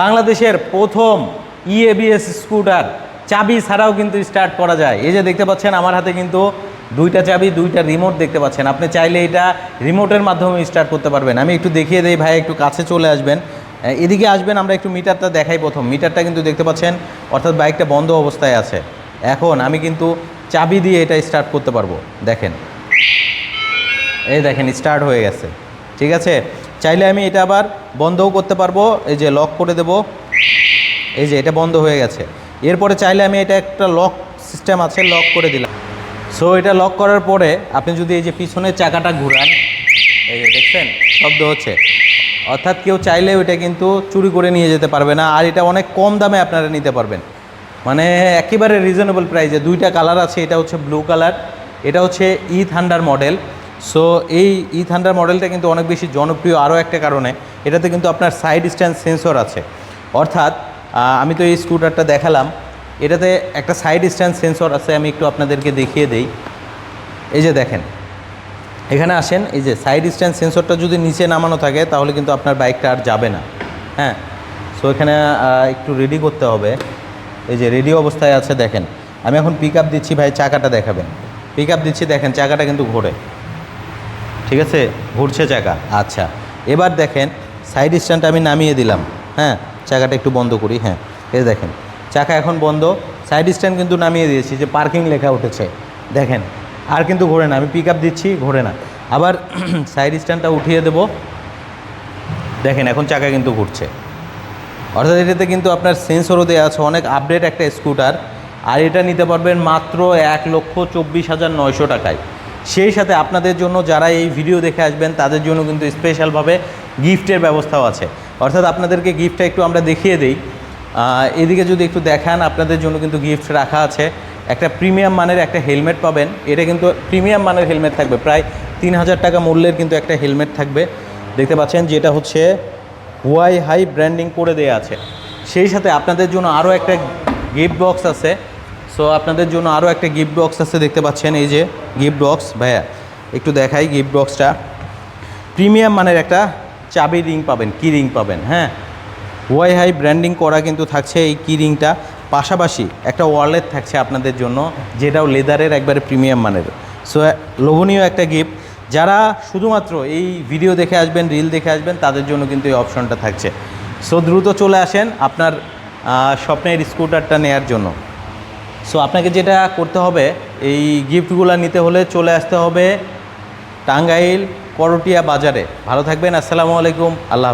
বাংলাদেশের প্রথম E ইএবিএস scooter চাবি ছাড়াও কিন্তু স্টার্ট করা যায়। এই যে দেখতে পাচ্ছেন, আমার হাতে কিন্তু দুইটা চাবি, দুইটা রিমোট দেখতে পাচ্ছেন। আপনি চাইলে এটা রিমোটের মাধ্যমে স্টার্ট করতে পারবেন। আমি একটু দেখিয়ে দিই, ভাই, একটু কাছে চলে আসবেন। এদিকে আসবেন, আমরা একটু মিটারটা দেখাই প্রথম। মিটারটা কিন্তু দেখতে পাচ্ছেন, অর্থাৎ বাইকটা বন্ধ অবস্থায় আছে। এখন আমি কিন্তু চাবি দিয়ে এটা স্টার্ট করতে পারব। দেখেন। এই দেখেন স্টার্ট হয়ে গেছে। ঠিক আছে? চাইলে আমি এটা আবার বন্ধও করতে পারব। এই যে লক করে দেব। এই যে এটা বন্ধ হয়ে গেছে। এরপরে চাইলে আমি এটা একটা লক সিস্টেম আছে লক করে দিলাম। সো এটা লক করার পরে আপনি যদি এই যে পিছনের চাকাটা ঘুরান, এই যে দেখছেন, শব্দ হচ্ছে। অর্থাৎ কেউ চাইলেও এটা কিন্তু চুরি করে নিয়ে যেতে পারবে না। আর এটা অনেক কম দামে আপনারা নিতে পারবেন। মানে একেবারে রিজনেবল প্রাইসে দুইটা কালার আছে। এটা হচ্ছে ব্লু কালার এটা হচ্ছে ই থান্ডার মডেল সো এই ই থান্ডার মডেলটা কিন্তু অনেক বেশি জনপ্রিয় আরও একটা কারণে। এটাতে কিন্তু আপনার সাইড স্ট্যান্ড সেন্সর আছে। অর্থাৎ আমি তো এই স্কুটারটা দেখালাম। এটাতে একটা সাইড স্ট্যান্ড সেন্সর আছে, আমি একটু আপনাদেরকে দেখিয়ে দেই। এই যে দেখেন, এখানে আসেন, এই যে সাইড স্ট্যান্ড সেন্সরটা যদি নিচে নামানো থাকে, তাহলে কিন্তু আপনার বাইকটা আর যাবে না। হ্যাঁ? সো এখানে একটু রেডি করতে হবে। এই যে রেডি অবস্থায় আছে, দেখেন। আমি এখন পিক দিচ্ছি, ভাই, চাকাটা দেখাবেন। পিক দিচ্ছি, দেখেন, চাকাটা কিন্তু ঘোরে। ঠিক আছে? ঘুরছে চাকা আচ্ছা। এবার দেখেন সাইড স্ট্যান্ডটা আমি নামিয়ে দিলাম। হ্যাঁ? চাকাটা একটু বন্ধ করি হ্যাঁ। এই দেখেন, চাকা এখন বন্ধ। সাইড স্ট্যান্ড কিন্তু নামিয়ে দিয়েছি যে পার্কিং লেখা উঠেছে। দেখেন, আর কিন্তু ঘোরে না। আমি পিক আপ দিচ্ছি, ঘোরে না। আবার সাইড স্ট্যান্ডটা উঠিয়ে দেব। দেখেন, এখন চাকা কিন্তু ঘুরছে। অর্থাৎ এটাতে কিন্তু আপনার সেন্সরও দেওয়া আছে। অনেক আপডেট একটা স্কুটার আর এটা নিতে পারবেন মাত্র এক লক্ষ চব্বিশ হাজার নয়শো টাকায়। সেই সাথে আপনাদের জন্য যারা এই ভিডিও দেখে আসবেন, তাদের জন্য কিন্তু স্পেশালভাবে গিফটের ব্যবস্থাও আছে। অর্থাৎ আপনাদেরকে গিফটটা একটু আমরা দেখিয়ে দিই। এদিকে যদি একটু দেখান, আপনাদের জন্য কিন্তু গিফট রাখা আছে। একটা প্রিমিয়াম মানের একটা হেলমেট পাবেন। এটা কিন্তু প্রিমিয়াম মানের হেলমেট থাকবে। প্রায় তিন হাজার টাকা মূল্যের কিন্তু একটা হেলমেট থাকবে। দেখতে পাচ্ছেন যেটা হচ্ছে হোয়াই হাই ব্র্যান্ডিং করে দেওয়া আছে। সেই সাথে আপনাদের জন্য আরও একটা গিফট বক্স আছে। সো আপনাদের জন্য আরও একটা গিফট বক্স আছে দেখতে পাচ্ছেন, এই যে গিফট বক্স ভাইয়া। একটু দেখাই গিফট বক্সটা প্রিমিয়াম মানের একটা চাবি রিং পাবেন, কি রিং পাবেন হ্যাঁ? ওয়াই হাই ব্র্যান্ডিং করা কিন্তু থাকছে এই কি রিংটা পাশাপাশি একটা ওয়ালেট থাকছে আপনাদের জন্য, যেটাও লেদারের একবারে প্রিমিয়াম মানের। সো লোভনীয় একটা গিফট যারা শুধুমাত্র এই ভিডিও দেখে আসবেন রিল দেখে আসবেন, তাদের জন্য কিন্তু এই অপশনটা থাকছে। সো দ্রুত চলে আসেন আপনার স্বপ্নের স্কুটারটা নেয়ার জন্য। সো আপনাকে যেটা করতে হবে, এই গিফটগুলো নিতে হলে চলে আসতে হবে টাঙ্গাইল করটিয়া বাজারে ভালো থাকবেন, আসসালামু আলাইকুম, আল্লাহ।